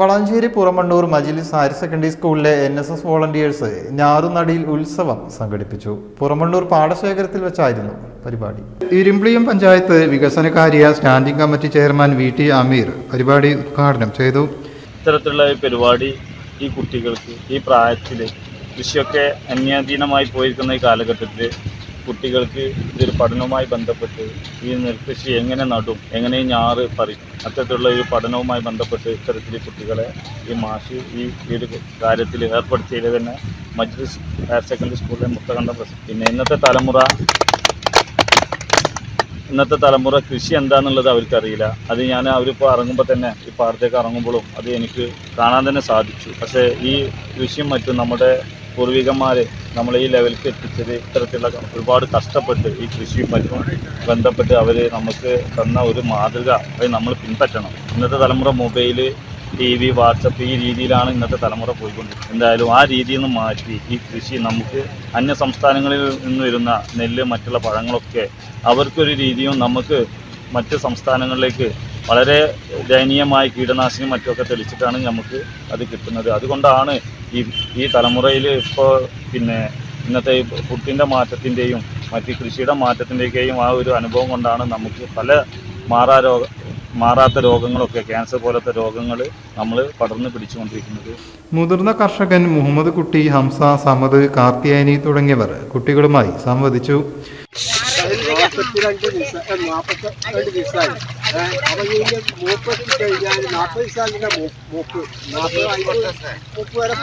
Valanchery Puramannur Majlis higher secondary സ്കൂളിലെ N S S volunteers ഞാറുനടിയിൽ ഉത്സവം സംഘടിപ്പിച്ചു. പുറമണ്ണൂർ പാടശേഖരത്തിൽ വെച്ചായിരുന്നു പരിപാടി. ഇരുമ്പിളിയം പഞ്ചായത്ത് വികസനകാര്യ standing committee chairman V T Ameer പരിപാടി ഉദ്ഘാടനം ചെയ്തു. ഇത്തരത്തിലുള്ള പരിപാടി ഈ കുട്ടികൾക്ക് ഈ പ്രായത്തിൽ കൃഷിയൊക്കെ അന്യാധീനമായി പോയിരിക്കുന്ന ഈ കാലഘട്ടത്തിൽ കുട്ടികൾക്ക് ഇതൊരു പഠനവുമായി ബന്ധപ്പെട്ട് ഈ നെൽകൃഷി എങ്ങനെ നടും എങ്ങനെ ഞാറ് പറിക്കും അത്തരത്തിലുള്ള ഒരു പഠനവുമായി ബന്ധപ്പെട്ട് ഇത്തരത്തിൽ കുട്ടികളെ ഈ മാഷ് ഈ ഒരു കാര്യത്തിൽ ഏർപ്പെടുത്തിയത് തന്നെ മജ്ലിസ് ഹയർ സെക്കൻഡറി സ്കൂളിലെ മുത്തകണ്ഠ പ്രസിഡന്റ് പിന്നെ ഇന്നത്തെ തലമുറ ഇന്നത്തെ തലമുറ കൃഷി എന്താണെന്നുള്ളത് അവർക്കറിയില്ല. അത് ഞാൻ അവരിപ്പോൾ ഇറങ്ങുമ്പോൾ തന്നെ ഈ പാടത്തേക്ക് ഇറങ്ങുമ്പോഴും അത് എനിക്ക് കാണാൻ തന്നെ സാധിച്ചു. പക്ഷേ ഈ കൃഷിയും മറ്റും നമ്മുടെ പൂർവികന്മാർ നമ്മളെ ഈ ലെവലിലേക്ക് എത്തിച്ചത് ഇത്തരത്തിലുള്ള ഒരുപാട് കഷ്ടപ്പെട്ട് ഈ കൃഷിയും മറ്റും ബന്ധപ്പെട്ട് അവർ നമുക്ക് തന്ന ഒരു മാതൃക അത് നമ്മൾ പിൻപറ്റണം. ഇന്നത്തെ തലമുറ മൊബൈൽ ടി വി വാട്സപ്പ് ഈ രീതിയിലാണ് ഇന്നത്തെ തലമുറ പോയിക്കൊണ്ടിരിക്കുന്നത്. എന്തായാലും ആ രീതിയിൽ നിന്ന് മാറ്റി ഈ കൃഷി നമുക്ക് അന്യ സംസ്ഥാനങ്ങളിൽ നിന്ന് വരുന്ന നെല്ല് മറ്റുള്ള പഴങ്ങളൊക്കെ അവർക്കൊരു രീതിയും നമുക്ക് മറ്റ് സംസ്ഥാനങ്ങളിലേക്ക് വളരെ ദയനീയമായ കീടനാശിനി മറ്റുമൊക്കെ തെളിച്ചിട്ടാണ് നമുക്ക് അത് കിട്ടുന്നത്. അതുകൊണ്ടാണ് ഈ ഈ തലമുറയിൽ ഇപ്പോൾ പിന്നെ ഇന്നത്തെ ഈ ഫുഡിന്റെ മാറ്റത്തിന്റെയും മറ്റ് കൃഷിയുടെ മാറ്റത്തിന്റെയൊക്കെയും ആ ഒരു അനുഭവം കൊണ്ടാണ് നമുക്ക് പല മാറാ രോഗ മാറാത്ത രോഗങ്ങളൊക്കെ ക്യാൻസർ പോലത്തെ രോഗങ്ങൾ നമ്മൾ പടർന്നു പിടിച്ചുകൊണ്ടിരിക്കുന്നത്. മുതിർന്ന കർഷകൻ മുഹമ്മദ് കുട്ടി ഹംസ സമദ് കാർത്തിയാനി തുടങ്ങിയവർ കുട്ടികളുമായി സംവദിച്ചു. ദിവസം ദിവസമായി.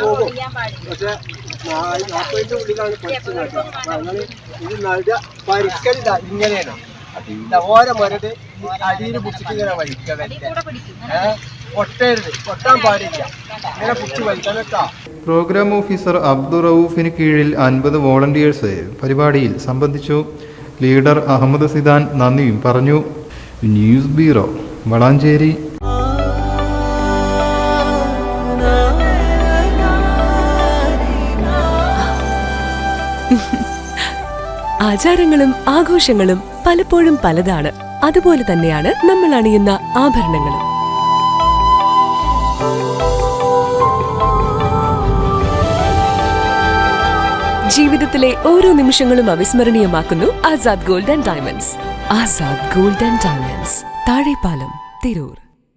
പോകും ഇത് ഇങ്ങനെയാണ് ഓരോ മരട് ഇങ്ങനെ പ്രോഗ്രാം ഓഫീസർ അബ്ദുൾ റൌഫിന് കീഴിൽ അൻപത് വോളണ്ടിയേഴ്സ് പരിപാടിയിൽ സംബന്ധിച്ചു. ലീഡർ അഹമ്മദ് സിദാൻ നന്ദിയും പറഞ്ഞു. News bureau Valanchery. ആചാരങ്ങളും ആഘോഷങ്ങളും പലപ്പോഴും പലതാണ്. അതുപോലെ തന്നെയാണ് നമ്മൾ അണിയുന്ന ആഭരണങ്ങളും. ജീവിതത്തിലെ ഓരോ നിമിഷങ്ങളും അവിസ്മരണീയമാക്കുന്നു Azad gold and diamonds. Azad gold and diamonds Thazhepalam Tirur.